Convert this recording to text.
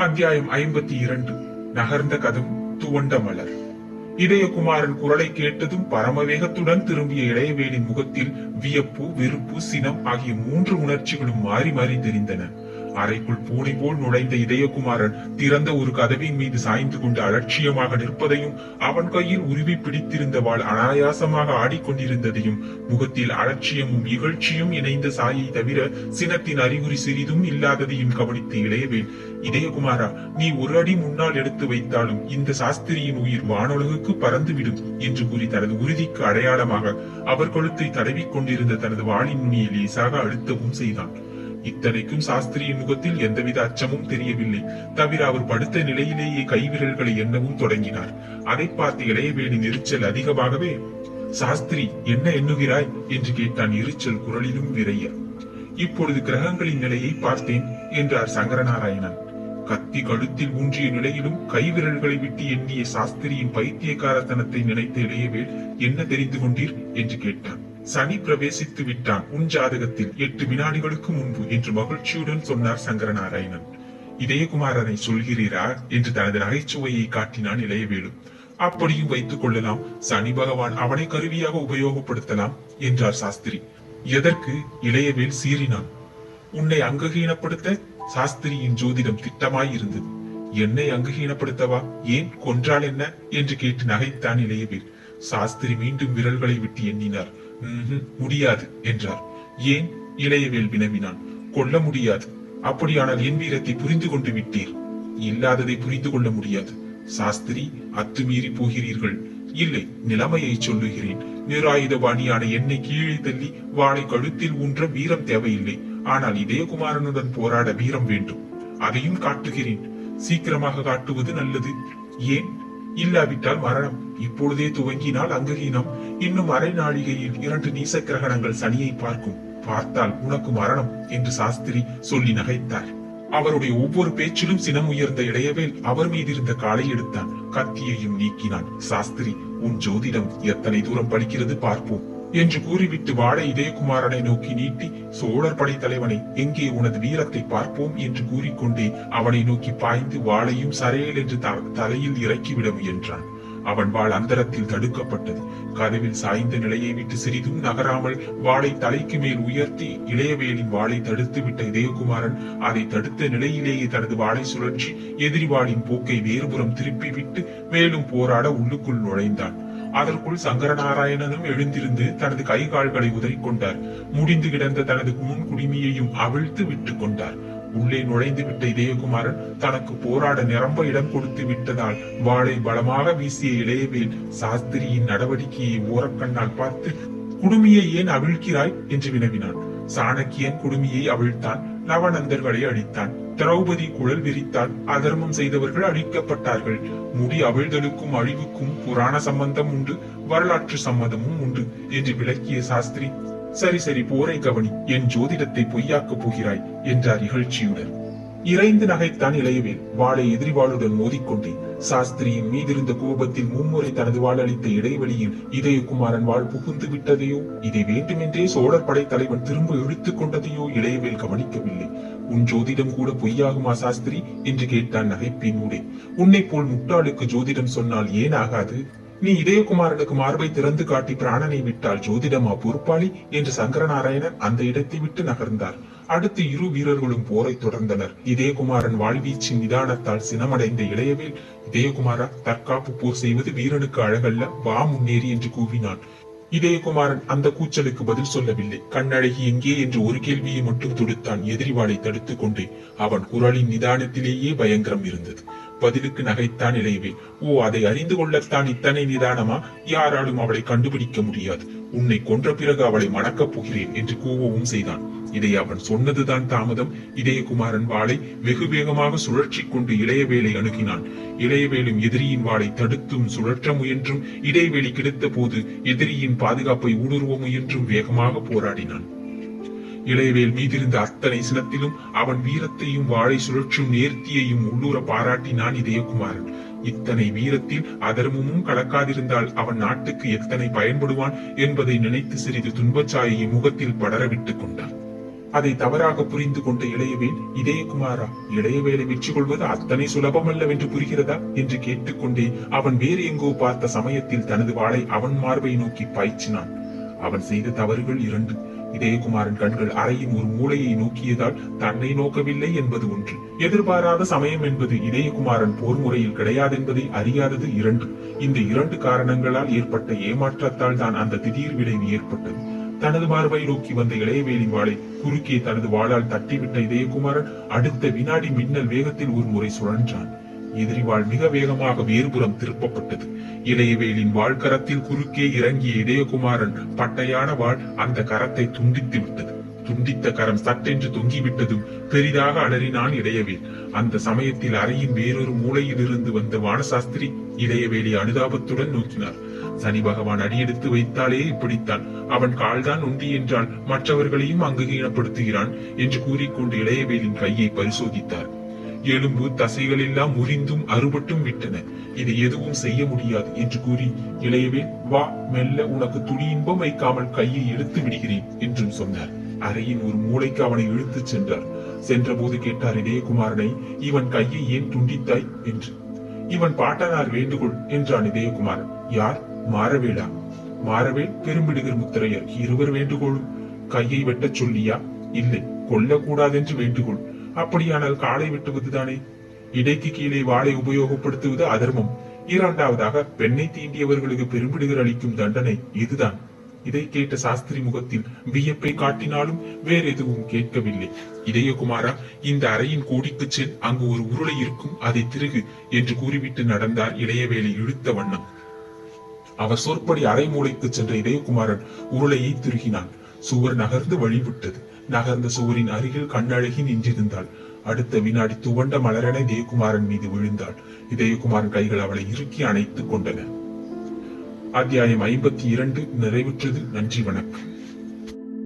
அத்தியாயம் ஐம்பத்தி இரண்டு. நகர்ந்த கதம் துவண்ட மலர். இதயகுமாரன் குரலை கேட்டதும் பரமவேகத்துடன் திரும்பிய இளையவேலின் முகத்தில் வியப்பு வெறுப்பு சினம் ஆகிய மூன்று உணர்ச்சிகளும் மாறி மாறி தெரிந்தன. அறைக்குள் பூனை போல் நுழைந்த இதயகுமாரன் திறந்த ஒரு கதவின் மீது சாய்ந்து கொண்டு அலட்சியமாக நிற்பதையும் அவன் கையில் உருவி பிடித்திருந்த வாள் அனாயாசமாக ஆடிக்கொண்டிருந்ததையும் முகத்தில் அலட்சியமும் இகழ்ச்சியும் இணைந்த சாயை தவிர சினத்தின் அறிகுறி சிறிதும் இல்லாததையும் கவனித்து இளையவேல் இதயகுமாரா நீ ஒரு அடி முன்னால் எடுத்து வைத்தாலும் இந்த சாஸ்திரியின் உயிர் வானொலகுக்கு பறந்துவிடும் என்று கூறி தனது உறுதிக்கு அடையாளமாக அவர் கழுத்தை தடவிக் கொண்டிருந்த தனது வாளின் நுனியை லேசாக அழுத்தவும் செய்தான். இத்தனைக்கும் சாஸ்திரியின் முகத்தில் எந்தவித அச்சமும் தெரியவில்லை. தவிர அவர் படுத்த நிலையிலேயே கைவிரல்களை எண்ணவும் தொடங்கினார். அதை பார்த்து இளையவேணி எரிச்சல் அதிகமாகவே சாஸ்திரி என்ன எண்ணுகிறாய்? என்று கேட்டான் எரிச்சல் குரலிலும் விரைய இப்பொழுது கிரகங்களின் நிலையை பார்த்தேன் என்றார் சங்கரநாராயணன். கத்தி கழுத்தில் ஊன்றிய நிலையிலும் கைவிரல்களை விட்டு எண்ணிய சாஸ்திரியின் பைத்தியக்காரத்தனத்தை நினைத்த இளையவேல் என்ன தெரிந்து கொண்டீர்? என்று கேட்டான். சனி பிரவேசித்து விட்டான். உன் ஜாதகத்தில் எட்டு வினாடிகளுக்கு முன்பு என்று மகிழ்ச்சியுடன் சொன்னார் சங்கரநாராயணன். இதயகுமாரனை சொல்கிறீரா? என்று தனது நகைச்சுவையை காட்டினான் இளையவேலு. அப்படியும் வைத்துக் கொள்ளலாம். சனி பகவான் அவனை கருவியாக உபயோகப்படுத்தலாம் என்றார் சாஸ்திரி. எதற்கு? இளையவேல் சீறினான். உன்னை அங்ககீனப்படுத்த சாஸ்திரியின் ஜோதிடம் திட்டமாய் இருந்தது என்னை அங்ககீனப்படுத்தவா? ஏன்? கொன்றால் என்ன? என்று கேட்டு நகைத்தான் இளையவேல். சாஸ்திரி மீண்டும் விரல்களை விட்டு எண்ணினார். முடியாது என்றார். ஏன்? இளையவேல் வினவினான். கொல்ல முடியாது. அப்படியானால் என் வீரத்தை புரிந்து கொண்டு விட்டீர். இல்லாததை புரிந்து கொள்ள முடியாது. சாஸ்திரி அத்துமீறி போகிறீர்கள். இல்லை நிலைமையை சொல்லுகிறேன். நிராயுதபாணியான என்னை கீழே தள்ளி வாளை கழுத்தில் ஊன்ற வீரம் தேவையில்லை. ஆனால் இதயகுமாரனுடன் போராட வீரம் வேண்டும். அதையும் காட்டுகிறேன். சீக்கிரமாக காட்டுவது நல்லது. ஏன்? இல்லாவிட்டால் மரணம். இப்பொழுதே துவங்கினால் அங்ககீனம் இன்னும் அரை நாழிகையில் இரண்டு நீச கிரகணங்கள் சனியை பார்க்கும். பார்த்தால் உனக்கு மரணம் என்று சாஸ்திரி சொல்லி நகைத்தார். அவருடைய ஒவ்வொரு பேச்சிலும் சினம் உயர்ந்த இடையவேல் அவர் மீதிருந்த காலை எடுத்தான். கத்தியையும் நீக்கினான். சாஸ்திரி உன் ஜோதிடம் எத்தனை தூரம் படிக்கிறது பார்ப்போம். என்று கூறிவிட்டு வாழை இதயகுமாரனை நோக்கி நீட்டி சோழர் படை தலைவனை எங்கே உனது வீரத்தை பார்ப்போம்? என்று கூறிக்கொண்டே அவனை நோக்கி பாய்ந்து வாளையும் சரையல் என்று த- தலையில் இறக்கிவிட முயன்றான். அவன் வாள் அந்தரத்தில் தடுக்கப்பட்டது. கதவில் சாய்ந்த நிலையை விட்டு சிறிதும் நகராமல் வாளை தலைக்கு மேல் உயர்த்தி இளையவேலின் வாளை தடுத்து விட்ட இதயகுமாரன் அதை தடுத்த நிலையிலேயே தனது வாளை சுழற்சி எதிரி வாளின் போக்கை வேறுபுறம் திருப்பி விட்டு மேலும் போராட உள்ளுக்குள் நுழைந்தான். அதற்குள் சங்கரநாராயணனும் எழுந்திருந்து தனது கை கால்களை உதறிக்கொண்டார். முடிந்து கிடந்த தனது முன் குடிமியையும் அவிழ்த்து விட்டுக் கொண்டார். உள்ளே நுழைந்து விட்ட இதயகுமாரன் தனக்கு போராட நிரம்ப இடம் கொடுத்து விட்டதால் வாளை பலமாக வீசிய இளையவேல் சாஸ்திரியின் நடவடிக்கையை ஓரக்கண்ணால் பார்த்து குடுமியை ஏன் அவிழ்க்கிறாய்? என்று வினவினான். சாணக்கியன் குடுமியை அவிழ்த்தான். நவநந்தர்களை அழித்தான் திரௌபதி குழல் விரித்தால் அதர்மம் செய்தவர்கள் அழிக்கப்பட்டார்கள். முடி அவிழ்தலுக்கும் அழிவுக்கும் புராண சம்பந்தம் உண்டு வரலாற்று சம்மதமும் உண்டு என்று விளக்கிய சாஸ்திரி. சரி சரி போரை கவனி என் ஜோதிடத்தை பொய்யாக்கப் போகிறாய் என்றார் இகழ்ச்சியுடன். இறைந்து நகைத்தான் இளையவேல். வாளை எதிரிவாளுடன் மோதிக்கொண்டே சாஸ்திரியின் மீதிருந்த கோபத்தில் மும்முறை தனது வாள் அளித்த இடைவெளியில் இதயகுமாரன் வாள் புகுந்து விட்டதையோ இதை வேண்டுமென்றே சோழர் படை தலைவன் திரும்ப இழுத்துக் கொண்டதையோ இளையவேல் கவனிக்கவில்லை. உன் ஜோதிடம் கூட பொய்யாகுமா சாஸ்திரி? என்று கேட்டான் நகைப்பினூடே உன்னை போல் முட்டாளுக்கு ஜோதிடம் சொன்னால் ஏன் ஆகாது? நீ இதயகுமாரனுக்கு மார்பை திறந்து காட்டி பிராணனை விட்டால் ஜோதிடமா பொறுப்பாளி? என்று சங்கரநாராயணன் அந்த இடத்தை விட்டு நகர்ந்தார். அடுத்து இரு வீரர்களும் போரை தொடர்ந்தனர். இதயகுமாரன் வாழ்வீச்சின் நிதானத்தால் சினமடைந்த இளையவேல் இதயகுமாரா தற்காப்பு போர் செய்வது வீரனுக்கு அழகல்ல வா முன்னேறி என்று கூவினான். இதயகுமாரன் அந்த கூச்சலுக்கு பதில் சொல்லவில்லை. கண்ணழகி எங்கே என்று ஒரு கேள்வியை மட்டும் தொடுத்தான். எதிரிவாளை தடுத்துக் கொண்டே அவன் குரலின் நிதானத்திலேயே பயங்கரம் இருந்தது. பதிலுக்கு நகைத்தான் இளையவே ஓ அதை அறிந்து கொள்ளத்தான் இத்தனை நிதானமா? யாராலும் அவளை கண்டுபிடிக்க முடியாது. உன்னை கொன்ற பிறகு அவளை மணக்கப் போகிறேன் என்று கூவவும் செய்தான். இதை அவன் சொன்னதுதான் தாமதம். இதயகுமாரன் வாளை வெகு வேகமாக சுழற்சி கொண்டு இளையவேலை அணுகினான். இளையவேலும் எதிரியின் வாளை தடுத்தும் சுழற்ற முயன்றும் இடைவெளி கிடைத்த போது எதிரியின் பாதுகாப்பை ஊடுருவ முயன்றும் வேகமாக போராடினான். இளையவேல் மீதிருந்த அத்தனை சினத்திலும் அவன் வீரத்தையும் வாளை சுழற்றும் நேர்த்தியையும் உள்ளூர பாராட்டினான் இதயகுமாரன். இத்தனை வீரத்தில் அதர்மமும் கலக்காதிருந்தால் அவன் நாட்டுக்கு எத்தனை பயன்படுவான் என்பதை நினைத்து சிறிது துன்பச்சாயை முகத்தில் படரவிட்டுக் கொண்டான். அதை தவறாக புரிந்து கொண்ட இளையவேல் இதயகுமாரா இளையவேலை வெற்றி கொள்வது அத்தனை சுலபமல்லவென்று புரிகிறதா? என்று கேட்டுக்கொண்டே அவன் வேறு எங்கோ பார்த்த சமயத்தில் தனது வாளை அவன் மார்பை நோக்கி பாய்ச்சினான். அவன் செய்த தவறுகள் இரண்டு. இதயகுமாரன் கண்கள் அறையின் ஒரு மூளையை நோக்கியதால் தன்னை நோக்கவில்லை என்பது ஒன்று. எதிர்பாராத சமயம் என்பது இதயகுமாரன் போர் முறையில் கிடையாதென்பதை அறியாதது இரண்டு. இந்த இரண்டு காரணங்களால் ஏற்பட்ட ஏமாற்றத்தால் தான் அந்த திடீர் விளைவு ஏற்பட்டது. தனது மார்பை நோக்கி வந்த இளையவேலின் வாளை குறுக்கே தனது வாளால் தட்டிவிட்ட இதயகுமாரன் அடுத்த வினாடி மின்னல் வேகத்தில் ஒரு முறை சுழன்றான். எதிரிவாள் மிக வேகமாக வேறுபுறம் திருப்பப்பட்டது. இளையவேலின் வாள் கரத்தில் குறுக்கே இறங்கிய இடையகுமாரன் பட்டையான வாள் அந்த கரத்தை துண்டித்து விட்டது. துண்டித்த கரம் சட்டென்று தொங்கிவிட்டதும் பெரிதாக அலறினான் இளையவேல் அந்த சமயத்தில் அறையின் வேறொரு மூலையில் இருந்து வந்த வானசாஸ்திரி இளையவேலி அனுதாபத்துடன் நோக்கினார். சனி பகவான் அடியெடுத்து வைத்தாலே இப்படித்தான். அவன் கால்தான் உண்டி என்றால் மற்றவர்களையும் அங்ககீனப்படுத்துகிறான் என்று கூறிக்கொண்டு இளையவேலின் கையை பரிசோதித்தார். எலும்பு தசைகள் எல்லாம் முறிந்தும் அறுபட்டும் விட்டன. இதை எதுவும் செய்ய முடியாது என்று கூறி இளையவேல் வா மெல்ல உனக்கு துளி இன்பம் வைக்காமல் கையை எடுத்து விடுகிறேன் என்றும் சொன்னார். அறையின் ஒரு மூளைக்கு அவனை இழுத்துச் சென்றார். சென்றபோது கேட்டார் இதயகுமாரனை இவன் கையை ஏன் துண்டித்தாய்? என்று. இவன் பாட்டனார் வேண்டுகோள் என்றான் இதயகுமாரன். யார்? மாறவேலா மாறவேல் பெரும்பிடுகர் முத்திரையர். இருவர் வேண்டுகோளும் கையை வெட்டச் சொல்லியா? இல்லை கொல்லக்கூடாதென்று வேண்டுகோள். அப்படியானால் காலை வெட்டுவதுதானே? இடைக்கு கீழே வாளை உபயோகப்படுத்துவது அதர்மம். இரண்டாவதாக பெண்ணை தீண்டியவர்களுக்கு பெரும்பிடுகர் அளிக்கும் தண்டனை இதுதான். இதை கேட்ட சாஸ்திரி முகத்தில் வியப்பை காட்டினாலும் வேற எதுவும் கேட்கவில்லை. இதயகுமாரா இந்த அறையின் கோடிக்கு செல் அங்கு ஒரு உருளை இருக்கும் அதை திருகு என்று கூறிவிட்டு நடந்தார் இளையவேலை இழுத்த வண்ணம். அவர் சொற்படி அரை மூளைக்கு சென்ற இதயகுமாரன் உருளையை திருகினான். சுவர் நகர்ந்து வழிவிட்டது. நகர்ந்த சுவரின் அருகில் கண்ணழகி நின்றிருந்தாள். அடுத்த வினாடி துவண்ட மலரென ஜெயக்குமாரன் மீது விழுந்தாள். இதயகுமாரன் கைகள் அவளை இறுக்கி அணைத்துக் கொண்டன. அத்தியாயம் ஐம்பத்தி இரண்டு நிறைவுற்றது நன்றி வணக்கம்.